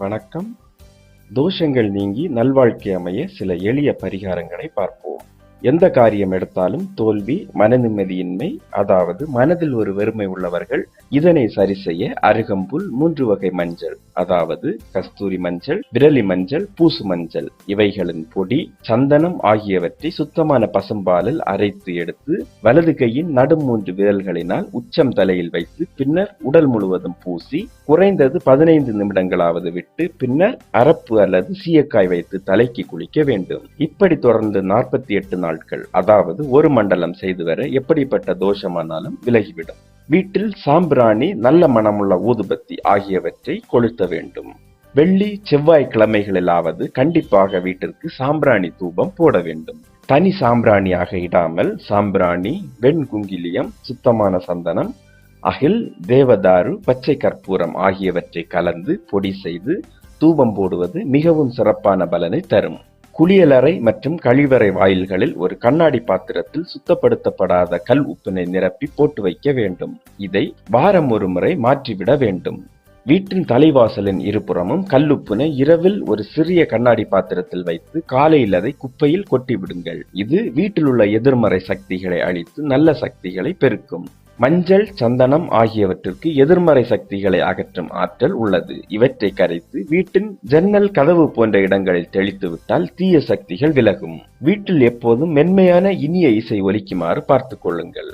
வணக்கம். தோஷங்கள் நீங்கி நல்வாழ்க்கை அமைய சில எளிய பரிகாரங்களை பார்ப்போம். எந்த காரியம் எடுத்தாலும் தோல்வி மன நிம்மதியின்மை அதாவது மனதில் ஒரு வெறுமை உள்ளவர்கள் இதனை சரி செய்ய அருகம்புல் மூன்று வகை மஞ்சள் அதாவது கஸ்தூரி மஞ்சள் விரலி மஞ்சள் பூசு மஞ்சள். இவைகளின் பொடி சந்தனம் ஆகியவற்றை சுத்தமான பசும்பாலில் அரைத்து எடுத்து வலது கையின் நடும் மூன்று விரல்களினால் உச்சம் தலையில் வைத்து பின்னர் உடல் முழுவதும் பூசி குறைந்தது பதினைந்து நிமிடங்களாவது விட்டு பின்னர் அரப்பு அல்லது சீயக்காய் வைத்து தலைக்கு குளிக்க வேண்டும். இப்படி தொடர்ந்து நாற்பத்தி எட்டு நாட்கள் அதாவது ஒரு மண்டலம் செய்து வர எப்படிப்பட்ட தோஷமானாலும் விலகிவிடும். வீட்டில் சாம்பிராணி நல்ல மனமுள்ள ஊதுபத்தி ஆகியவற்றை கொளுத்த வேண்டும். வெள்ளி செவ்வாய் கிழமைகளிலாவது கண்டிப்பாக வீட்டிற்கு சாம்பிராணி தூபம் போட வேண்டும். தனி சாம்பிராணியாக இடாமல் சாம்பிராணி வெண்குங்கிலியம் சுத்தமான சந்தனம் அகில் தேவதாரு பச்சை கற்பூரம் ஆகியவற்றை கலந்து பொடி செய்து தூபம் போடுவது மிகவும் சிறப்பான பலனை தரும். குளியலறை மற்றும் கழிவறை வாயில்களில் ஒரு கண்ணாடி பாத்திரத்தில் சுத்தப்படுத்தப்படாத கல் உப்பினை நிரப்பி போட்டு வைக்க வேண்டும். இதை வாரம் ஒரு முறை மாற்றிவிட வேண்டும். வீட்டின் தலைவாசலின் இருபுறமும் கல்லுப்புனை இரவில் ஒரு சிறிய கண்ணாடி பாத்திரத்தில் வைத்து காலையில் அதை குப்பையில் கொட்டிவிடுங்கள். இது வீட்டில் உள்ள எதிர்மறை சக்திகளை அழித்து நல்ல சக்திகளை பெருக்கும். மஞ்சள் சந்தனம் ஆகியவற்றிற்கு எதிர்மறை சக்திகளை அகற்றும் ஆற்றல் உள்ளது. இவற்றை கரைத்து வீட்டின் ஜன்னல் கதவு போன்ற இடங்களில் தெளித்துவிட்டால் தீய சக்திகள் விலகும். வீட்டில் எப்போதும் மென்மையான இனிய இசை ஒலிக்குமாறு பார்த்துக் கொள்ளுங்கள்.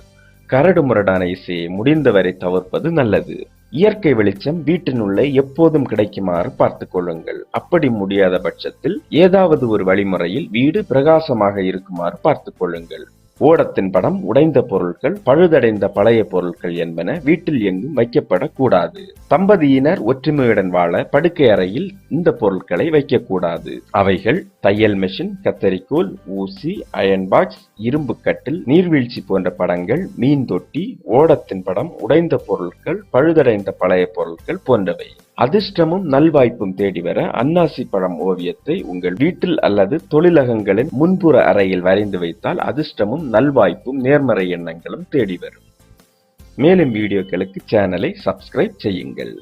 கரடு முரடான இசையை முடிந்தவரை தவிர்ப்பது நல்லது. இயற்கை வெளிச்சம் வீட்டினுள்ளே எப்போதும் கிடைக்குமாறு பார்த்துக் கொள்ளுங்கள். அப்படி முடியாத பட்சத்தில் ஏதாவது ஒரு வழிமுறையில் வீடு பிரகாசமாக இருக்குமாறு பார்த்துக் கொள்ளுங்கள். ஓடத்தின் படம் உடைந்த பொருட்கள் பழுதடைந்த பழைய பொருட்கள் என்பன வீட்டில் எங்கும் வைக்கப்படக்கூடாது. தம்பதியினர் ஒற்றுமையுடன் வாழ படுக்கை அறையில் இந்த பொருட்களை வைக்கக்கூடாது. அவைகள் தையல் மெஷின் கத்தரிக்கோல் ஊசி அயன் பாக்ஸ் இரும்பு கட்டில் நீர்வீழ்ச்சி போன்ற படங்கள் மீன் தொட்டி ஓடத்தின் படம் உடைந்த பொருட்கள் பழுதடைந்த பழைய பொருட்கள் போன்றவை. அதிர்ஷ்டமும் நல்வாய்ப்பும் தேடி வர அன்னாசி பழம் ஓவியத்தை உங்கள் வீட்டில் அல்லது தொழிலகங்களின் முன்புற அறையில் வரைந்து வைத்தால் அதிர்ஷ்டமும் நல்வாய்ப்பும் நேர்மறை எண்ணங்களும் தேடி வரும். மேலும் வீடியோக்களுக்கு சேனலை சப்ஸ்கிரைப் செய்யுங்கள்.